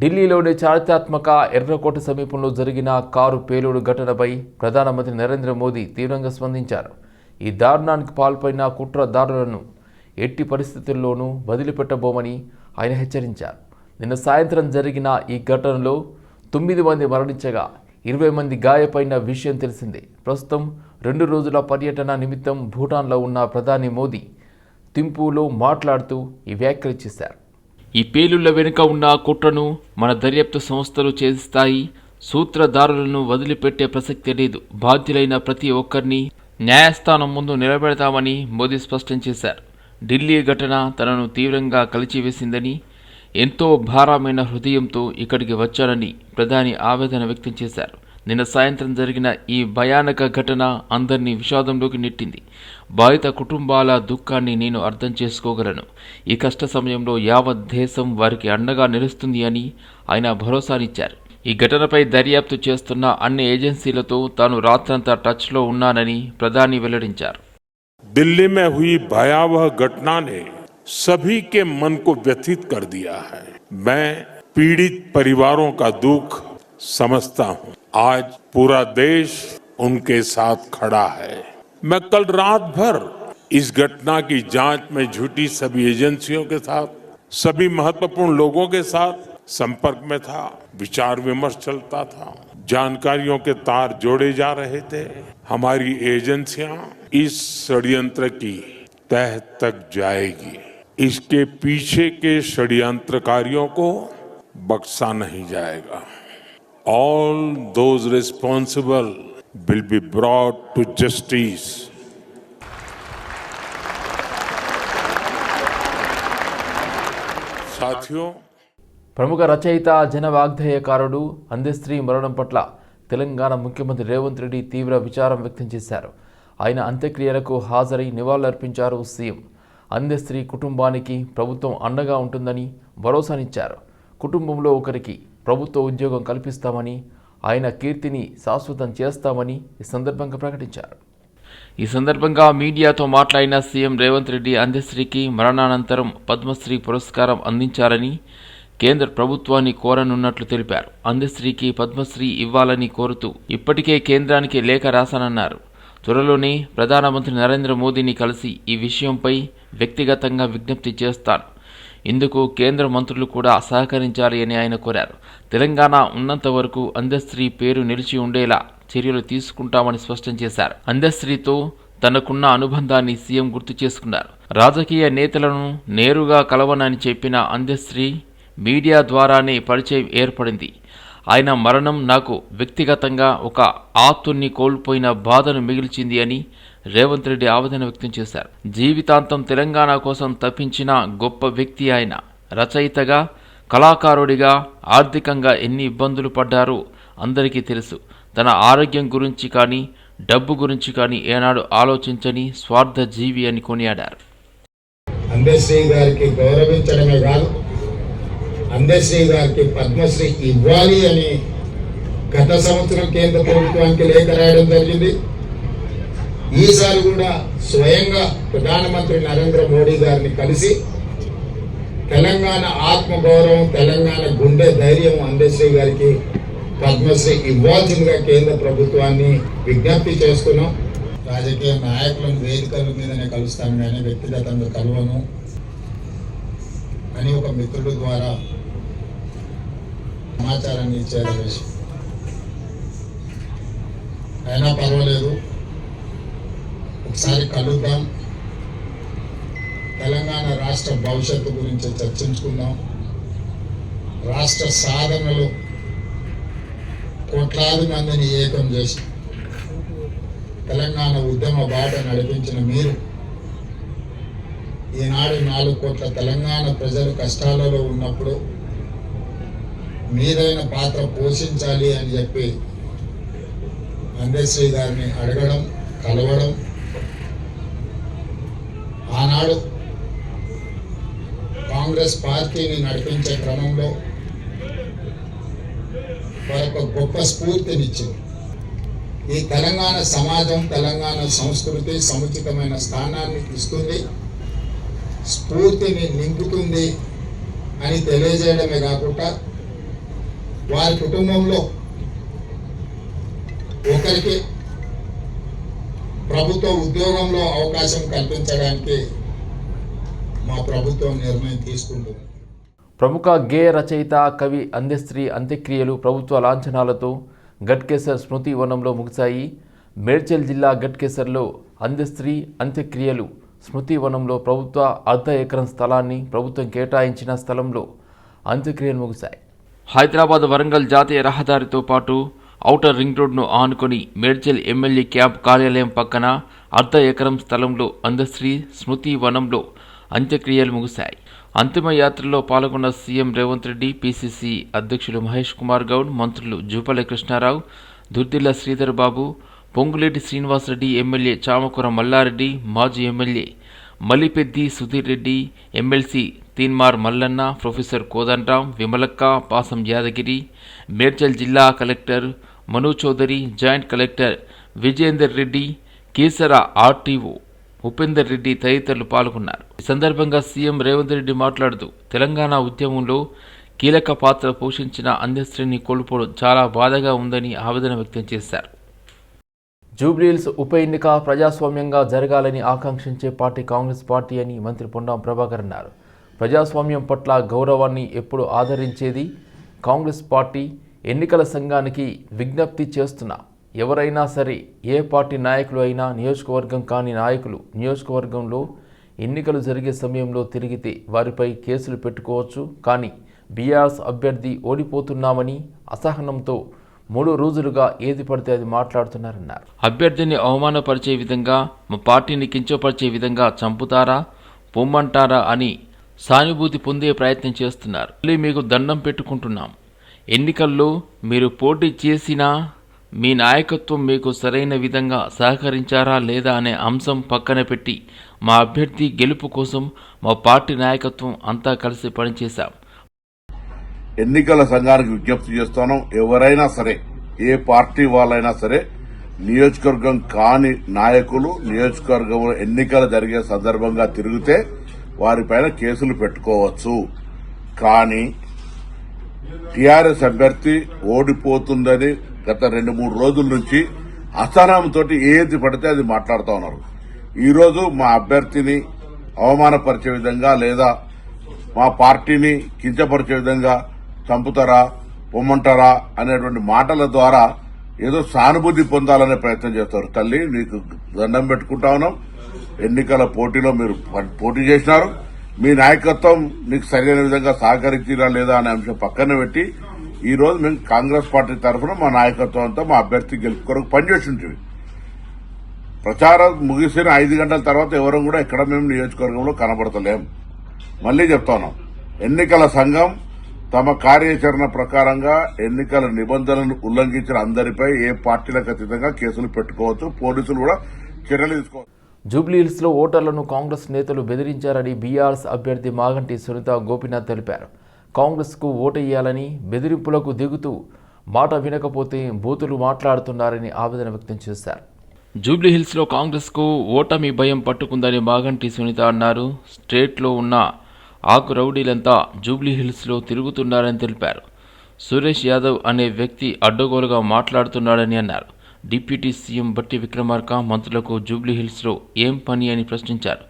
ఢిల్లీలోని చారిత్రాత్మక ఎర్రకోట సమీపంలో జరిగిన కారు పేలుడు ఘటనపై ప్రధానమంత్రి నరేంద్ర మోదీ తీవ్రంగా స్పందించారు. ఈ దారుణానికి పాల్పడిన కుట్రదారులను ఎట్టి పరిస్థితుల్లోనూ వదిలిపెట్టబోమని ఆయన హెచ్చరించారు. నిన్న సాయంత్రం జరిగిన ఈ ఘటనలో తొమ్మిది మంది మరణించగా ఇరవై మంది గాయపడిన విషయం తెలిసిందే. ప్రస్తుతం రెండు రోజుల పర్యటన నిమిత్తం భూటాన్లో ఉన్న ప్రధాని మోదీ తింపులో మాట్లాడుతూ ఈ వ్యాఖ్యలు చేశారు. ఈ పేలుళ్ళ వెనుక ఉన్న కుట్రను మన దర్యాప్తు సంస్థలు చేస్తాయి సూత్రధారులను వదిలిపెట్టే ప్రసక్తి లేదు. బాధ్యులైన ప్రతి ఒక్కరిని న్యాయస్థానం ముందు నిలబెడతామని మోదీ స్పష్టం చేశారు. ఢిల్లీ ఘటన తనను తీవ్రంగా కలిచివేసిందని ఎంతో భారమైన హృదయంతో ఇక్కడికి వచ్చానని ప్రధాని ఆవేదన వ్యక్తం చేశారు. నిన్న సాయంత్రం జరిగిన ఈ భయానక ఘటన అందరినీ విషాదంలోకి నెట్టింది బాధిత కుటుంబాల దుఃఖాన్ని నేను అర్థం చేసుకోగలను ఈ కష్ట సమయంలో యావత్ దేశం వారికి అండగా నిలుస్తుంది అని ఆయన భరోసానిచ్చారు ఈ ఘటనపై దర్యాప్తు చేస్తున్న అన్ని ఏజెన్సీలతో తాను రాత్రంతా టచ్లో ఉన్నానని ప్రధాని వెల్లడించారు दिल्ली में हुई भयावह घटना ने सभी के मन को व्यथित कर दिया है मैं पीड़ित परिवारों का दुख समझता हूं आज पूरा देश उनके साथ खड़ा है। मैं कल रात भर इस घटना की जाँच में जुटी सभी एजेंसियों के साथ, सभी महत्वपूर्ण लोगों के साथ संपर्क में था, विचार विमर्श चलता था। जानकारियों के तार जोड़े जा रहे थे। हमारी एजेंसियाँ इस षड्यंत्र की तह तक जाएगी। इसके पीछे के षड्यंत्रकारियों को बख्शा नहीं जाएगा। all those responsible will be brought to justice. సాథ్యో ప్రముఖ రచయిత జన వాగ్దేయకారుడు అందెస్త్రీ మరణం పట్ల తెలంగాణ ముఖ్యమంత్రి రేవంత్ రెడ్డి తీవ్ర విచారం వ్యక్తం చేశారు. ఆయన అంత్యక్రియలకు హాజరై నివాళులర్పించారు సీఎం. అందెస్త్రీ కుటుంబానికి ప్రభుత్వం అండగా ఉంటుందని భరోసానిచ్చారు. కుటుంబంలో ఒకరికి ప్రభుత్వ ఉద్యోగం కల్పిస్తామని ఆయన కీర్తిని శాశ్వతం చేస్తామని ఈ సందర్భంగా ప్రకటించారు. ఈ సందర్భంగా మీడియాతో మాట్లాడిన సీఎం రేవంత్ రెడ్డి అంత్యశ్రీకి మరణానంతరం పద్మశ్రీ పురస్కారం అందించాలని కేంద్ర ప్రభుత్వాన్ని కోరనున్నట్లు తెలిపారు. అంత్యశ్రీకి పద్మశ్రీ ఇవ్వాలని కోరుతూ ఇప్పటికే కేంద్రానికి లేఖ రాశానన్నారు. త్వరలోనే ప్రధానమంత్రి నరేంద్ర మోదీని కలిసి ఈ విషయంపై వ్యక్తిగతంగా విజ్ఞప్తి చేస్తాను. ఇందుకు కేంద్ర మంత్రులు కూడా సహకరించాలి అని ఆయన కోరారు. తెలంగాణ ఉన్నంత వరకు అందశ్రీ పేరు నిలిచి ఉండేలా చర్యలు తీసుకుంటామని స్పష్టం చేశారు. అందశ్రీతో తనకున్న అనుబంధాన్ని సీఎం గుర్తు చేసుకున్నారు. రాజకీయ నేతలను నేరుగా కలవనని చెప్పిన అందశ్రీ మీడియా ద్వారానే పరిచయం ఏర్పడింది. ఆయన మరణం నాకు వ్యక్తిగతంగా ఒక ఆప్తుణ్ణి కోల్పోయిన బాధను మిగిల్చింది అని రేవంత్ రెడ్డి ఆవేదన వ్యక్తం చేశారు. జీవితాంతం తెలంగాణ కోసం తప్పించిన గొప్ప వ్యక్తి ఆయన. రచయితగా కళాకారుడిగా ఆర్థికంగా ఎన్ని ఇబ్బందులు పడ్డారో అందరికీ తెలుసు. తన ఆరోగ్యం గురించి కానీ డబ్బు గురించి కానీ ఏనాడు ఆలోచించని స్వార్థ జీవి అని కొనియాడారు. అందశ్రీ గారికి గౌరవించడమే కాదు అందశ్రీ గారికి పద్మశ్రీ ఇవ్వాలి అని గత సంవత్సరం కేంద్ర ప్రభుత్వానికి లేఖ రాయడం జరిగింది. ఈసారి కూడా స్వయంగా ప్రధానమంత్రి నరేంద్ర మోడీ గారిని కలిసి తెలంగాణ ఆత్మగౌరవం తెలంగాణ గుండె ధైర్యం అందశ్రీ గారికి పద్మశ్రీ ఇవ్వాల్సిందిగా కేంద్ర ప్రభుత్వాన్ని విజ్ఞప్తి చేస్తున్నాం. రాజకీయ నాయకులను వేదికల మీదనే కలుస్తాను కానీ వ్యక్తిగతంగా కలవను అని ఒక మిత్రుడు ద్వారా సమాచారాన్ని ఇచ్చారు రమేష్. అయినా పర్వాలేదు. ఒకసారి కలుద్దాం. తెలంగాణ రాష్ట్ర భవిష్యత్తు గురించి చర్చించుకుందాం. రాష్ట్ర సాధనలు కోట్లాది మందిని ఏకం చేసి తెలంగాణ ఉద్యమ బాట నడిపించిన మీరు ఈనాడు నాలుగు కోట్ల తెలంగాణ ప్రజలు కష్టాలలో ఉన్నప్పుడు మీదైన పాత్ర పోషించాలి అని చెప్పి అందశ్రీ గారిని అడగడం కలవడం ఆనాడు కాంగ్రెస్ పార్టీని నడిపించే క్రమంలో వారికి ఒక గొప్ప స్ఫూర్తినిచ్చింది. ఈ తెలంగాణ సమాజం తెలంగాణ సంస్కృతి సముచితమైన స్థానాన్ని ఇస్తుంది స్ఫూర్తిని నింపుతుంది అని తెలియజేయడమే కాకుండా వారి కుటుంబంలో ఒకరికి ప్రభుత్వ ఉద్యోగంలో అవకాశం కల్పించడానికి మా ప్రభుత్వం నిర్ణయం తీసుకుంటుంది. ప్రముఖ గేయ రచయిత కవి అందెస్త్రీ అంత్యక్రియలు ప్రభుత్వ లాంఛనాలతో గట్కేసర్ స్మృతి వనంలో ముగిశాయి. మేడ్చల్ జిల్లా గట్కేసర్లో అందెస్త్రీ అంత్యక్రియలు స్మృతి వనంలో ప్రభుత్వ అర్ధ ఎకరం స్థలాన్ని ప్రభుత్వం కేటాయించిన స్థలంలో అంత్యక్రియలు ముగిశాయి. హైదరాబాద్ వరంగల్ జాతీయ రహదారితో పాటు ఔటర్ రింగ్ రోడ్ను ఆనుకొని మేడ్చల్ ఎమ్మెల్యే క్యాంప్ కార్యాలయం పక్కన అర్ధ ఎకరం స్థలంలో అందశ్రీ స్మృతి వనంలో అంత్యక్రియలు ముగిశాయి. అంతిమ యాత్రలో పాల్గొన్న సీఎం రేవంత్ రెడ్డి పీసీసీ అధ్యక్షులు మహేష్ కుమార్ గౌడ్ మంత్రులు జూపల్లి కృష్ణారావు దుర్దిల్ల శ్రీధర్ బాబు పొంగులేటి శ్రీనివాసరెడ్డి ఎమ్మెల్యే చామకూర మల్లారెడ్డి మాజీ MLA Mallipeddi Sudheer Reddy MLC Teenmar Mallanna professor Kodandaram Vimalakka Pasam Yadagiri Medchal జిల్లా collector Manu Chowdary joint collector Vijender Reddy Keesara RTO Upender Reddy తదితరులు పాల్గొన్నారు. ఈ సందర్భంగా సీఎం రేవంత్ రెడ్డి మాట్లాడుతూ తెలంగాణ ఉద్యమంలో కీలక పాత్ర పోషించిన అందశ్రీని కోల్పోవడం చాలా బాధగా ఉందని ఆవేదన వ్యక్తం చేశారు. జూబ్లీహిల్స్ ఉప ఎన్నిక ప్రజాస్వామ్యంగా జరగాలని ఆకాంక్షించే పార్టీ కాంగ్రెస్ పార్టీ అని మంత్రి పొన్నం ప్రభాకర్ అన్నారు. ప్రజాస్వామ్యం పట్ల గౌరవాన్ని ఎప్పుడు ఆదరించేది కాంగ్రెస్ పార్టీ ఎన్నికల సంఘానికి విజ్ఞప్తి చేస్తున్నా ఎవరైనా సరే ఏ పార్టీ నాయకులు అయినా నియోజకవర్గం కాని నాయకులు నియోజకవర్గంలో ఎన్నికలు జరిగే సమయంలో తిరిగితే వారిపై కేసులు పెట్టుకోవచ్చు. కానీ బీఆర్ఎస్ అభ్యర్థి ఓడిపోతున్నామని అసహనంతో మూడు రోజులుగా ఏది పడితే అది మాట్లాడుతున్నారన్నారు. అభ్యర్థిని అవమానపరిచే విధంగా మా పార్టీని కించపరిచే విధంగా చంపుతారా పొమ్మంటారా అని సానుభూతి పొందే ప్రయత్నం చేస్తున్నారు. మళ్ళీ మీకు దండం పెట్టుకుంటున్నాం. ఎన్నికల్లో మీరు పోటీ చేసినా మీ నాయకత్వం మీకు సరైన విధంగా సహకరించారా లేదా అనే అంశం పక్కన పెట్టి మా అభ్యర్థి గెలుపు కోసం మా పార్టీ నాయకత్వం అంతా కలిసి పనిచేశాం. ఎన్నికల సంఘానికి విజ్ఞప్తి చేస్తాను ఎవరైనా సరే ఏ పార్టీ వాళ్ళైనా సరే నియోజకవర్గం కాని నాయకులు నియోజకవర్గంలో ఎన్నికలు జరిగే సందర్భంగా తిరిగితే వారిపైన కేసులు పెట్టుకోవచ్చు. కానీ టీఆర్ఎస్ అభ్యర్థి ఓడిపోతుందని గత రెండు మూడు రోజుల నుంచి అసహనంతో ఏది పడితే అది మాట్లాడుతూ ఉన్నారు. ఈరోజు మా అభ్యర్థిని అవమానపరిచే విధంగా లేదా మా పార్టీని కించపరిచే విధంగా చంపుతారా పొమ్మంటారా అనేటువంటి మాటల ద్వారా ఏదో సానుభూతి పొందాలనే ప్రయత్నం చేస్తారు. తల్లి నీకు దండం పెట్టుకుంటా ఉన్నాం. ఎన్నికల పోటీలో మీరు పోటీ చేసినారు. మీ నాయకత్వం నీకు సరైన విధంగా సహకరించిరా లేదా అనే అంశం పక్కన పెట్టి ఈ రోజు మేము కాంగ్రెస్ పార్టీ తరఫున మా నాయకత్వంతో మా అభ్యర్థి గెలుపు కొరకు పనిచేస్తుంటుంది ప్రచారం ముగిసిన ఐదు గంటల తర్వాత ఎవరు కూడా ఎక్కడ మేము నియోజకవర్గంలో కనబడతలేం. మళ్ళీ చెప్తాను ఎన్నికల సంఘం తమ కార్యాచరణ ప్రకారంగా ఎన్నికల నిబంధనలను ఉల్లంఘించిన అందరిపై ఏ పార్టీలకు అతీతంగా కేసులు పెట్టుకోవచ్చు పోలీసులు కూడా చర్యలు తీసుకోవచ్చు జూబ్లీహిల్స్లో ఓటర్లను కాంగ్రెస్ నేతలు బెదిరించారని బీఆర్ఎస్ అభ్యర్థి మాగంటి సునీత గోపీనాథ్ తెలిపారు. కాంగ్రెస్కు ఓటేయాలని బెదిరింపులకు దిగుతూ మాట వినకపోతే బూతులు మాట్లాడుతున్నారని ఆవేదన వ్యక్తం చేశారు. జూబ్లీహిల్స్లో కాంగ్రెస్కు ఓటమి భయం పట్టుకుందని మాగంటి సునీత అన్నారు. స్టేట్లో ఉన్న ఆకు రౌడీలంతా జూబ్లీహిల్స్లో తిరుగుతున్నారని తెలిపారు. సురేష్ యాదవ్ అనే వ్యక్తి అడ్డగోలుగా మాట్లాడుతున్నాడని అన్నారు. డిప్యూటీ సీఎం బట్టి విక్రమార్క మంత్రులకు జూబ్లీహిల్స్లో ఏం పని అని ప్రశ్నించారు.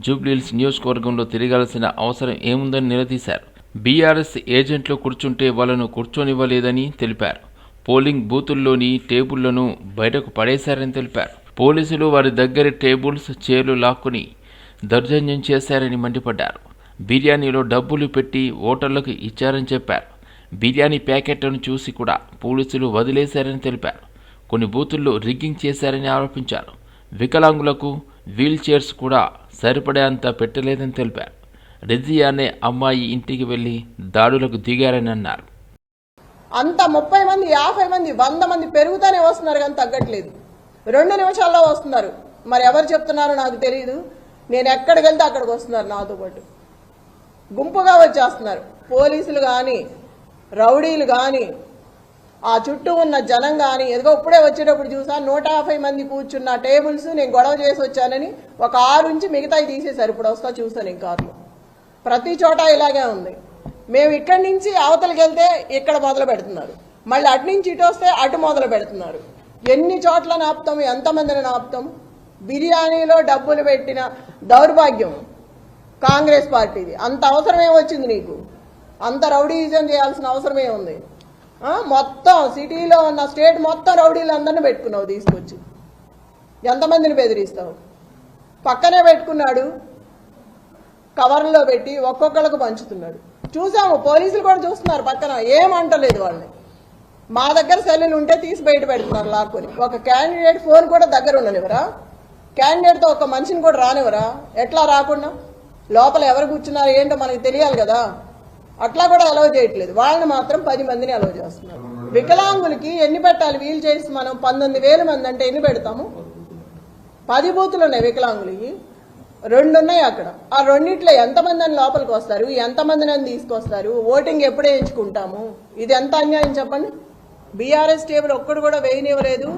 జూబ్లీహిల్స్ నియోజకవర్గంలో తిరగాల్సిన అవసరం ఏముందని నిలదీశారు. బీఆర్ఎస్ ఏజెంట్లు కూర్చుంటే వాళ్ళను కూర్చొనివ్వలేదని తెలిపారు. పోలింగ్ బూతుల్లోని టేబుళ్ళను బయటకు పడేశారని తెలిపారు. పోలీసులు వారి దగ్గర టేబుల్స్ చైర్లు లాక్కుని దౌర్జన్యం చేశారని మండిపడ్డారు. బిర్యానీలో డబ్బులు పెట్టి ఓటర్లకు ఇచ్చారని చెప్పారు. బిర్యానీ ప్యాకెట్లను చూసి కూడా పోలీసులు వదిలేశారని తెలిపారు. కొన్ని బూతుల్లో రిగ్గింగ్ చేశారని ఆరోపించారు. వికలాంగులకు వీల్ చైర్స్ కూడా సరిపడేంత పెట్టలేదని తెలిపారు. రెజియా అనే అమ్మాయి ఇంటికి వెళ్ళి దాడులకు దిగారని అన్నారు. అంత ముప్పై మంది యాభై మంది వంద మంది పెరుగుతూనే వస్తున్నారు కానీ తగ్గట్లేదు. రెండు నిమిషాల్లో వస్తున్నారు. మరి ఎవరు చెప్తున్నారో నాకు తెలియదు నేను ఎక్కడికి వెళ్తే అక్కడికి వస్తున్నారు నాతో పాటు. గుంపుగా వచ్చేస్తున్నారు. పోలీసులు కానీ రౌడీలు కానీ ఆ చుట్టూ ఉన్న జనం కానీ ఎదుగో ఇప్పుడే వచ్చేటప్పుడు చూసా నూట యాభై మంది కూర్చున్న టేబుల్స్ నేను గొడవ చేసి వచ్చానని ఒక ఆరు నుంచి మిగతాయి తీసేశారు. ఇప్పుడు వస్తా చూసాను ఇంకా కార్లో. ప్రతి చోట ఇలాగే ఉంది. మేము ఇక్కడి నుంచి అవతలకి వెళ్తే ఇక్కడ మొదలు పెడుతున్నారు. మళ్ళీ అటు నుంచి ఇటు వస్తే అటు మొదలు పెడుతున్నారు. ఎన్ని చోట్ల నాపుతాం ఎంతమందిని నాపుతాం? బిర్యానీలో డబ్బులు పెట్టిన దౌర్భాగ్యం కాంగ్రెస్ పార్టీది. అంత అవసరమే వచ్చింది నీకు. అంత రౌడీజం చేయాల్సిన అవసరమే ఉంది. మొత్తం సిటీలో ఉన్న స్టేట్ మొత్తం రౌడీలు అందరిని పెట్టుకున్నావు తీసుకొచ్చి. ఎంతమందిని బెదిరిస్తావు? పక్కనే పెట్టుకున్నాడు కవర్లో పెట్టి ఒక్కొక్కళ్ళకు పంచుతున్నాడు. చూసాము పోలీసులు కూడా చూస్తున్నారు పక్కన ఏమంటలేదు వాళ్ళని. మా దగ్గర సెల్లులు ఉంటే తీసి బయట పెడుతున్నారు లాక్కొని. ఒక క్యాండిడేట్ ఫోన్ కూడా దగ్గర ఉండనివరా క్యాండిడేట్తో ఒక మనిషిని కూడా రానివరా ఎట్లా రాకుండా? లోపల ఎవరు కూర్చున్నారు ఏంటో మనకి తెలియాలి కదా. అట్లా కూడా అలవ్ చేయట్లేదు. వాళ్ళని మాత్రం పది మందిని అలవ్ చేస్తున్నారు. వికలాంగులకి ఎన్ని పెట్టాలి? వీల్ చేసి మనం పంతొమ్మిది వేల మంది అంటే ఎన్ని పెడతాము? పది బూతులు ఉన్నాయి వికలాంగులకి. రెండు ఉన్నాయి అక్కడ. ఆ రెండిట్లో ఎంతమంది అని లోపలికి వస్తారు? ఎంతమందిని అని తీసుకొస్తారు? ఓటింగ్ ఎప్పుడు వేయించుకుంటాము? ఇది ఎంత అన్యాయం చెప్పండి. బీఆర్ఎస్ టేబుల్ ఒక్కడు కూడా వేయనివ్వలేదు.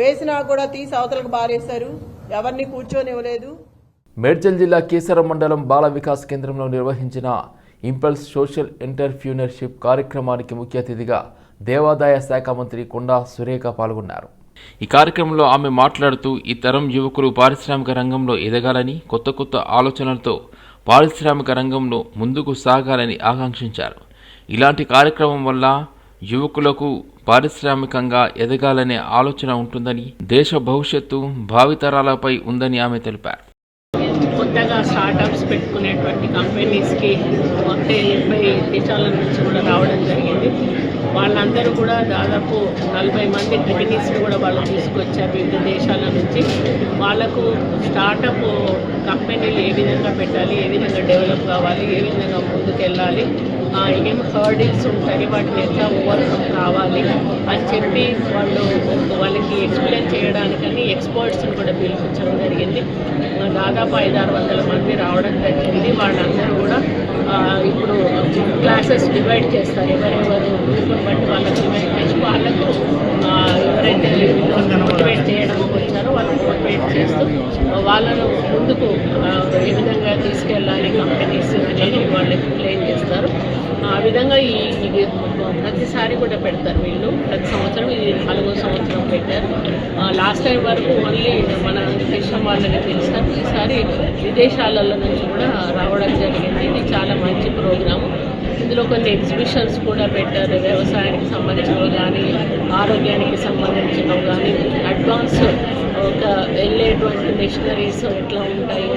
వేసినా కూడా తీసి అవతలకు బారేశారు. ఎవరిని కూర్చోనివ్వలేదు. మేడ్చల్ జిల్లా కేసరం మండలం బాల వికాస్ కేంద్రంలో నిర్వహించిన ఇంపల్స్ సోషల్ ఎంటర్ప్రీనర్షిప్ కార్యక్రమానికి ముఖ్య అతిథిగా దేవాదాయ శాఖ మంత్రి కొండా సురేఖ పాల్గొన్నారు. ఈ కార్యక్రమంలో ఆమె మాట్లాడుతూ ఈ తరం యువకులు పారిశ్రామిక రంగంలో ఎదగాలని కొత్త కొత్త ఆలోచనలతో పారిశ్రామిక రంగంలో ముందుకు సాగాలని ఆకాంక్షించారు. ఇలాంటి కార్యక్రమం వల్ల యువకులకు పారిశ్రామికంగా ఎదగాలనే ఆలోచన ఉంటుందని దేశ భవిష్యత్తు భావితరాలపై ఉందని ఆమె తెలిపారు. కొత్తగా స్టార్టప్స్ పెట్టుకునేటువంటి కంపెనీస్కి మొత్తం ఎనభై దేశాల నుంచి కూడా రావడం జరిగింది. వాళ్ళందరూ కూడా దాదాపు నలభై మంది కంపెనీస్ని కూడా వాళ్ళు తీసుకొచ్చారు వివిధ దేశాల నుంచి. వాళ్ళకు స్టార్టప్ కంపెనీలు ఏ విధంగా పెట్టాలి ఏ విధంగా డెవలప్ కావాలి ఏ విధంగా ముందుకెళ్ళాలి ఆ, ఏం హర్డిల్స్ ఉంటాయి వాటిని ఎట్లా ఓవర్కమ్ కావాలి అని చెప్పి వాళ్ళు వాళ్ళకి ఎక్స్ప్లెయిన్ చేయడానికని ఎక్స్పర్ట్స్ని కూడా పిలిపించడం జరిగింది. దాదాపు ఐదారు వందల మంది రావడం జరిగింది. వాళ్ళందరూ కూడా ఇప్పుడు క్లాసెస్ డివైడ్ చేస్తారు ఎవరెవరు బట్టి వాళ్ళకి డివైడ్ చేసి వాళ్ళకు ఎవరైతే మోటివేట్ చేయడానికి వచ్చారో వాళ్ళని మోటివేట్ చేస్తూ వాళ్ళను ముందుకు ఏ విధంగా తీసుకెళ్ళాలి కంపెనీస్ అనేది వాళ్ళు ఎక్స్ప్లెయిన్ చేస్తారు. ఆ విధంగా ఈ ఇది ప్రతిసారి కూడా పెడతారు వీళ్ళు. ప్రతి సంవత్సరం ఇది నాలుగో సంవత్సరం పెట్టారు. లాస్ట్ టైం వరకు ఓన్లీ మన దేశం వాళ్ళని పిలిచారు ఈసారి విదేశాలలో నుంచి కూడా రావడం జరిగింది. ఇది చాలా మంచి ప్రోగ్రాము ఇందులో కొన్ని ఎగ్జిబిషన్స్ కూడా పెట్టారు. వ్యవసాయానికి సంబంధించినవి కానీ ఆరోగ్యానికి సంబంధించినవి కానీ అడ్వాన్స్ ఒక వెళ్ళేటువంటి మిషనరీస్ ఎట్లా ఉంటాయి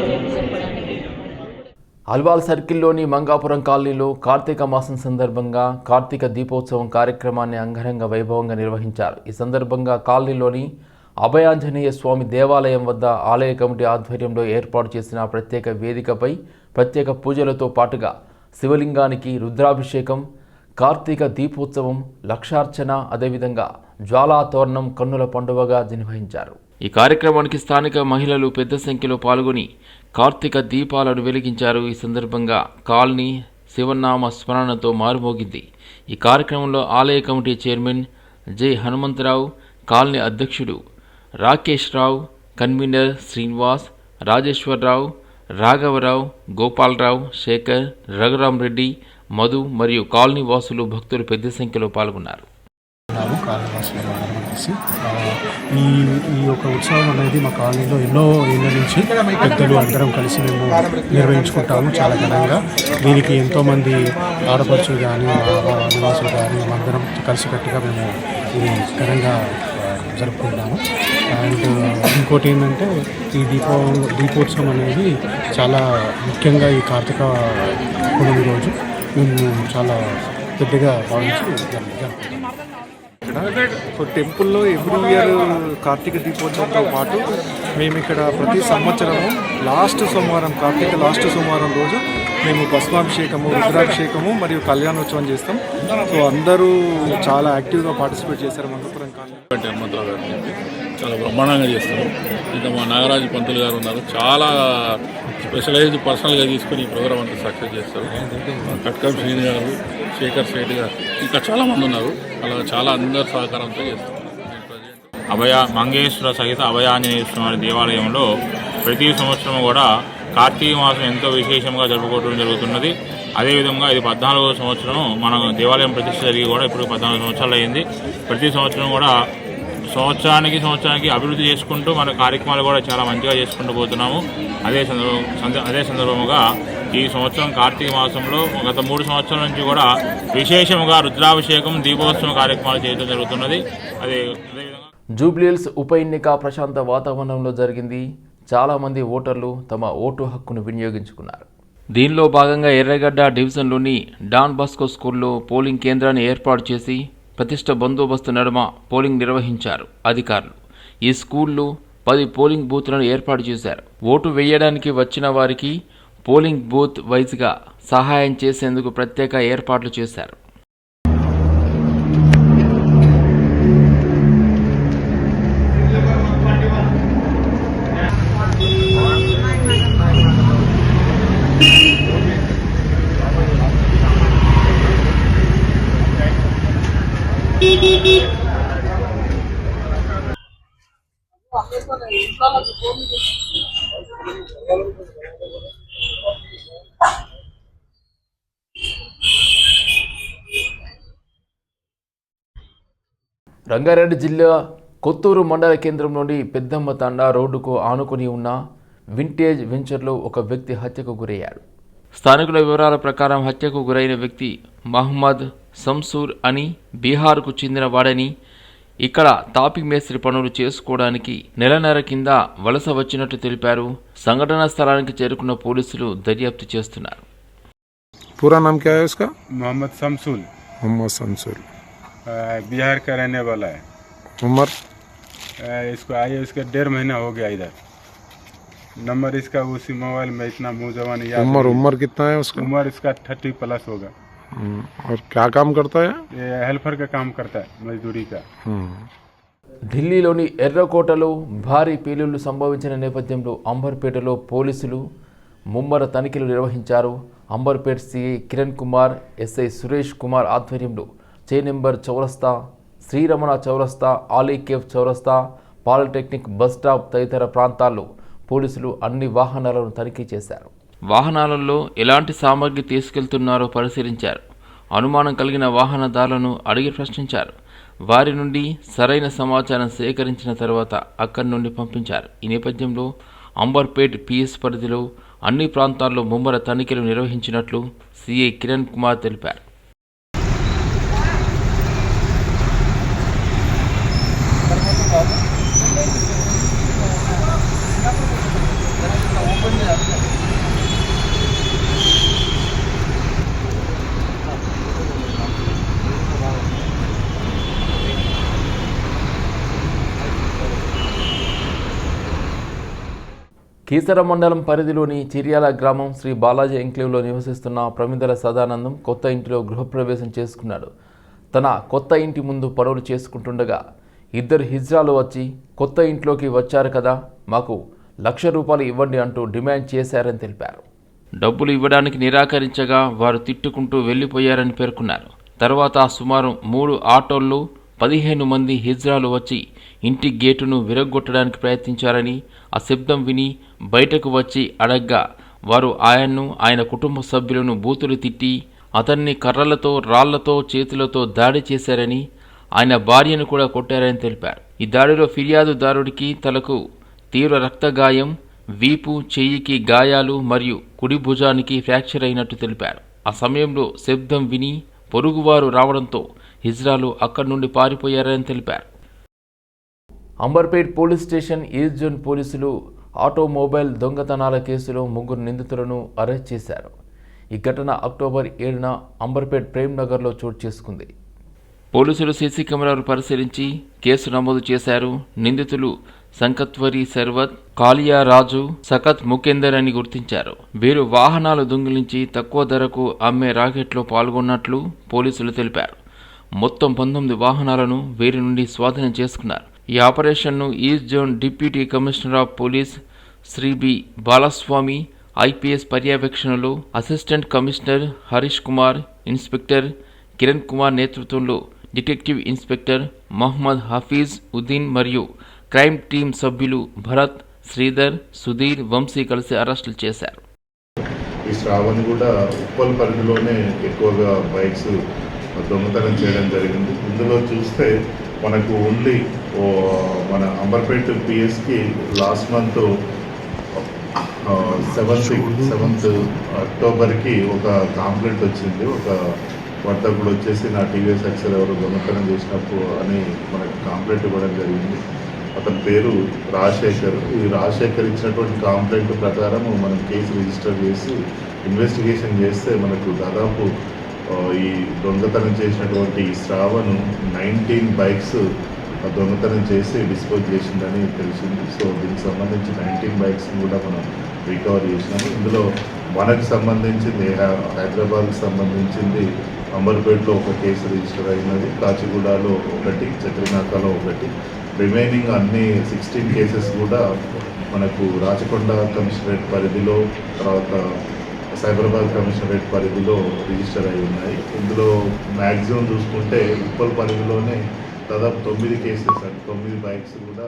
అల్వాల్ సర్కిల్లోని మంగాపురం కాలనీలో కార్తీక మాసం సందర్భంగా కార్తీక దీపోత్సవం కార్యక్రమాన్ని అంగరంగ వైభవంగా నిర్వహించారు. ఈ సందర్భంగా కాలనీలోని అభయాంజనేయ స్వామి దేవాలయం వద్ద ఆలయ కమిటీ ఆధ్వర్యంలో ఏర్పాటు చేసిన ప్రత్యేక వేదికపై ప్రత్యేక పూజలతో పాటుగా శివలింగానికి రుద్రాభిషేకం కార్తీక దీపోత్సవం లక్షార్చన అదేవిధంగా జ్వాలా తోరణం కన్నుల పండుగగా నిర్వహించారు. ఈ కార్యక్రమానికి స్థానిక మహిళలు పెద్ద సంఖ్యలో పాల్గొని కార్తీక దీపాలను వెలిగించారు. ఈ సందర్భంగా కాలనీ శివనామ స్మరణతో మారుమోగింది. ఈ కార్యక్రమంలో ఆలయ committee chairman J. Hanumantharao colony అధ్యక్షుడు రాకేష్ రావు కన్వీనర్ శ్రీనివాస్ రాజేశ్వరరావు రాఘవరావు గోపాలరావు శేఖర్ రఘురాం రెడ్డి మధు మరియు కాలనీ వాసులు భక్తులు పెద్ద సంఖ్యలో పాల్గొన్నారు. చెప్పేసి ఈ ఈ యొక్క ఉత్సవం అనేది మా కాలనీలో ఎన్నో ఏళ్ళ నుంచి పెద్దలు అందరం కలిసి మేము నిర్వహించుకుంటాము చాలా ఘనంగా. దీనికి ఎంతోమంది ఆడపడుచులు కానీ నివాసులు కానీ అందరం కలిసికట్టుగా మేము ఇది ఘనంగా జరుపుకుంటాము. అండ్ ఇంకోటి ఏంటంటే ఈ దీపో దీపోత్సవం అనేది చాలా ముఖ్యంగా ఈ కార్తీక పూర్ణమి రోజు మేము చాలా పెద్దగా భావించి జరుపుకుంటాం ఇక్కడ సో టెంపుల్లో ఎవ్రీ ఇయర్ కార్తీక దీపోత్సవంతో పాటు మేము ఇక్కడ ప్రతి సంవత్సరము లాస్ట్ సోమవారం కార్తీక లాస్ట్ సోమవారం రోజు మేము భస్మాభిషేకము రుద్రాభిషేకము మరియు కళ్యాణోత్సవం చేస్తాం. సో అందరూ చాలా యాక్టివ్గా పార్టిసిపేట్ చేశారు మంగపురం కాలేజ్ చాలా బ్రహ్మాండంగా చేస్తారు. ఇంకా మా నాగరాజు పంతులు గారు ఉన్నారు. చాలా స్పెషలైజ్డ్ పర్సనల్గా తీసుకుని ఈ ప్రోగ్రామ్ అంతా సక్సెస్ చేస్తారు. కట్కం శ్రీని గారు శేఖర్ శెట్టి గారు ఇంకా చాలా మంది ఉన్నారు. అలా చాలా అందరు సహకారంతో చేస్తారు. అభయ మంగేశ్వర సహిత అభయాంజనేయ స్వామి దేవాలయంలో ప్రతి సంవత్సరం కూడా కార్తీక మాసం ఎంతో విశేషంగా జరుపుకోవడం జరుగుతున్నది. అదేవిధంగా ఇది పద్నాలుగో సంవత్సరం మన దేవాలయం ప్రతిష్ట జరిగి కూడా ఇప్పుడు పద్నాలుగు సంవత్సరాలు అయింది. ప్రతి సంవత్సరం కూడా సంవత్సరానికి సంవత్సరానికి అభివృద్ధి చేసుకుంటూ మన కార్యక్రమాలు కూడా చాలా మంచిగా చేసుకుంటూ పోతున్నాము. అదే సందర్భం సంద- అదే సందర్భముగా ఈ సంవత్సరం కార్తీక మాసంలో గత మూడు సంవత్సరాల నుంచి కూడా విశేషముగా రుద్రాభిషేకం దీపోత్సవం కార్యక్రమాలు చేయడం జరుగుతున్నది. అదే అదేవిధంగా జూబ్లీహిల్స్ ఉప ఎన్నిక ప్రశాంత వాతావరణంలో జరిగింది. చాలామంది ఓటర్లు తమ ఓటు హక్కును వినియోగించుకున్నారు. దీనిలో భాగంగా ఎర్రగడ్డ డివిజన్లోని డాన్ బాస్కో స్కూల్లో పోలింగ్ కేంద్రాన్ని ఏర్పాటు చేసి ప్రతిష్ట బందోబస్తు నడుమ పోలింగ్ నిర్వహించారు అధికారులు. ఈ స్కూల్లో పది పోలింగ్ బూత్లను ఏర్పాటు చేశారు. ఓటు వేయడానికి వచ్చిన వారికి పోలింగ్ బూత్ వైజ్గా సహాయం చేసేందుకు ప్రత్యేక ఏర్పాట్లు చేశారు. రంగారెడ్డి జిల్లా కొత్తూరు మండల కేంద్రం నుండి పెద్దమ్మ తండా రోడ్డుకు ఆనుకుని ఉన్న వింటేజ్ వెంచర్లో ఒక వ్యక్తి హత్యకు గురయ్యాడు. స్థానికుల వివరాల ప్రకారం హత్యకు గురైన వ్యక్తి మహమ్మద్ సంసూర్ అని బీహార్కు చెందిన వాడని ఇక్కడ తాపి మేస్త్రి పనులు చేసుకోవడానికి నెల నెర కింద వలస వచ్చినట్టు తెలిపారు. సంఘటనా స్థలానికి చేరుకున్న పోలీసులు దర్యాప్తు చేస్తున్నారు. పూరా నామ్ మహమ్మద్ సంసూల్ సంసూల్ बिहार का रहने वाला है उम्र अ, इसको आए इसका डेढ़ महीना हो गया इधर नंबर इसका उसी मोबाइल में इतना मुंह जवान याद उम्र नहीं। उम्र कितना है उसका उम्र इसका थर्टी प्लस होगा हम्म, और क्या काम करता है ये हेल्पर का काम करता है मजदूरी का हम्म, ఢిల్లీలోని ఎర్రకోటలో భారీ పేలుళ్లు సంభవించిన నేపథ్యంలో అంబర్పేటలో పోలీసులు ముమ్మర తనిఖీలు నిర్వహించారు అంబర్పేట్ సిఐ కిరణ్ కుమార్ ఎస్ఐ సురేష్ కుమార్ ఆధ్వర్యంలో చే నెంబర్ చౌరస్తా శ్రీరమణ చౌరస్తా ఆలీ కేఫ్ చౌరస్తా పాలిటెక్నిక్ బస్ స్టాప్ తదితర ప్రాంతాల్లో పోలీసులు అన్ని వాహనాలను తనిఖీ చేశారు. వాహనాలలో ఎలాంటి సామగ్రి తీసుకెళ్తున్నారో పరిశీలించారు. అనుమానం కలిగిన వాహనదారులను అడిగి ప్రశ్నించారు. వారి నుండి సరైన సమాచారం సేకరించిన తర్వాత అక్కడి నుండి పంపించారు. ఈ నేపథ్యంలో అంబర్పేట్ పిఎస్ పరిధిలో అన్ని ప్రాంతాల్లో ముమ్మర తనిఖీలు నిర్వహించినట్లు సిఐ కిరణ్ కుమార్ తెలిపారు. కీసర మండలం పరిధిలోని చిర్యాల గ్రామం శ్రీ బాలాజీ ఎంక్లేవ్లో నివసిస్తున్న ప్రమిదల సదానందం కొత్త ఇంటిలో గృహప్రవేశం చేసుకున్నాడు. తన కొత్త ఇంటి ముందు పడవలు చేసుకుంటుండగా ఇద్దరు హిజ్రాలు వచ్చి కొత్త ఇంట్లోకి వచ్చారు కదా మాకు లక్ష రూపాయలు ఇవ్వండి అంటూ డిమాండ్ చేశారని తెలిపారు. డబ్బులు ఇవ్వడానికి నిరాకరించగా వారు తిట్టుకుంటూ వెళ్ళిపోయారని పేర్కొన్నారు. తర్వాత సుమారు మూడు ఆటోల్లో పదిహేను మంది హిజ్రాలు వచ్చి ఇంటి గేటును విరగ్గొట్టడానికి ప్రయత్నించారని ఆ శబ్దం విని బయటకు వచ్చి అడగ్గా వారు ఆయన్ను ఆయన కుటుంబ సభ్యులను బూతులు తిట్టి అతన్ని కర్రలతో రాళ్ళతో చేతులతో దాడి చేశారని ఆయన భార్యను కూడా కొట్టారని తెలిపారు. ఈ దాడిలో ఫిర్యాదుదారుడికి తలకు తీవ్ర రక్తగాయం వీపు చెయ్యికి గాయాలు మరియు కుడి భుజానికి ఫ్రాక్చర్ అయినట్టు తెలిపారు. ఆ సమయంలో శబ్దం విని పొరుగువారు రావడంతో హిజ్రాలు అక్కడి నుండి పారిపోయారని తెలిపారు. Amberpet police station east zone పోలీసులు ఆటోమొబైల్ దొంగతనాల కేసులో ముగ్గురు నిందితులను అరెస్ట్ చేశారు. ఈ ఘటన అక్టోబర్ ఏడున అంబర్పేట్ ప్రేమ్ నగర్లో చోటు చేసుకుంది. పోలీసులు సీసీ కెమెరాలు పరిశీలించి కేసు నమోదు చేశారు. నిందితులు సంకత్వరి శర్వత్ కాలియా రాజు సకత్ ముఖేందర్ అని గుర్తించారు. వీరు వాహనాలు దొంగిలించి తక్కువ ధరకు అమ్మే రాకెట్లో పాల్గొన్నట్లు పోలీసులు తెలిపారు. మొత్తం పంతొమ్మిది వాహనాలను వీరి నుండి స్వాధీనం చేసుకున్నారు. ఈ ఆపరేషన్ను east zone deputy commissioner of police Shri B. Balaswamy IPS పర్యవేక్షణలో assistant commissioner Harish Kumar inspector Kiran Kumar నేతృత్వంలో డిటెక్టివ్ ఇన్స్పెక్టర్ మహమ్మద్ హఫీజ్ ఉద్దీన్ మరియు క్రైమ్ టీం సభ్యులు భరత్ శ్రీధర్ సుధీర్ వంశీ కలిసి అరెస్టులు చేశారు. ఈ శ్రావణ్ కూడా ఉప్పల్ పరిధిలోనే ఎక్కువగా బైక్స్ దొంగతనం చేయడం జరిగింది. ఇందులో చూస్తే మనకు ఓన్లీ మన అంబర్పేట పిఎస్కి లాస్ట్ మంత్ సెవెంత్ సెవెంత్ అక్టోబర్కి ఒక కాంప్లైంట్ వచ్చింది. ఒక వర్తకుడు వచ్చేసి నా టీవీఎస్ ఎక్సెల్ ఎవరు దొంగతనం చేసినప్పుడు అని మనకు కాంప్లైంట్ ఇవ్వడం జరిగింది. అతని పేరు రాజశేఖర్. ఈ రాజశేఖర్ ఇచ్చినటువంటి కాంప్లైంట్ ప్రకారం మనం కేసు రిజిస్టర్ చేసి ఇన్వెస్టిగేషన్ చేస్తే మనకు దాదాపు ఈ దొంగతనం చేసినటువంటి శ్రావణ్ నైన్టీన్ బైక్స్ దొంగతనం చేసి డిస్పోజ్ చేసిందని తెలిసింది. సో దీనికి సంబంధించి నైన్టీన్ బైక్స్ కూడా మనం రికవర్ చేసినాము. ఇందులో మనకు సంబంధించింది హైదరాబాద్కి సంబంధించింది అంబర్పేటలో ఒక కేసు రిజిస్టర్ అయినది. కాచిగూడలో ఒకటి చక్రనాకలో ఒకటి. రిమైనింగ్ అన్ని సిక్స్టీన్ కేసెస్ కూడా మనకు రాచకొండ కమిషనరేట్ పరిధిలో తర్వాత సైబరాబాద్ కమిషనరేట్ పరిధిలో రిజిస్టర్ అయి ఉన్నాయి. ఇందులో మ్యాక్సిమం చూసుకుంటే ఉప్పల్ పరిధిలోనే దాదాపు తొమ్మిది కేసెస్ అండి తొమ్మిది బైక్స్ కూడా